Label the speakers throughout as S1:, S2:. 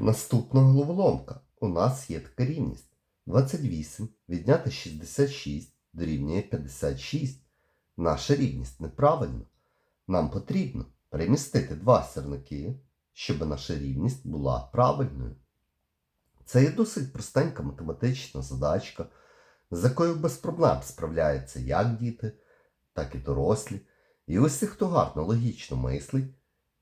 S1: Наступна головоломка. У нас є така рівність. 28 відняти 66 дорівнює 56. Наша рівність неправильна. Нам потрібно перемістити два сірники, щоб наша рівність була правильною. Це є досить простенька математична задачка, з якою без проблем справляються як діти, так і дорослі. І усі, хто гарно логічно мислить,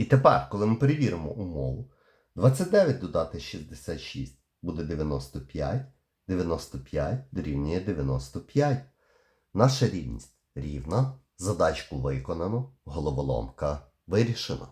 S1: І тепер, коли ми перевіримо умову, 29 додати 66 буде 95, 95 дорівнює 95. Наша рівність рівна, задачку виконано, головоломка вирішена.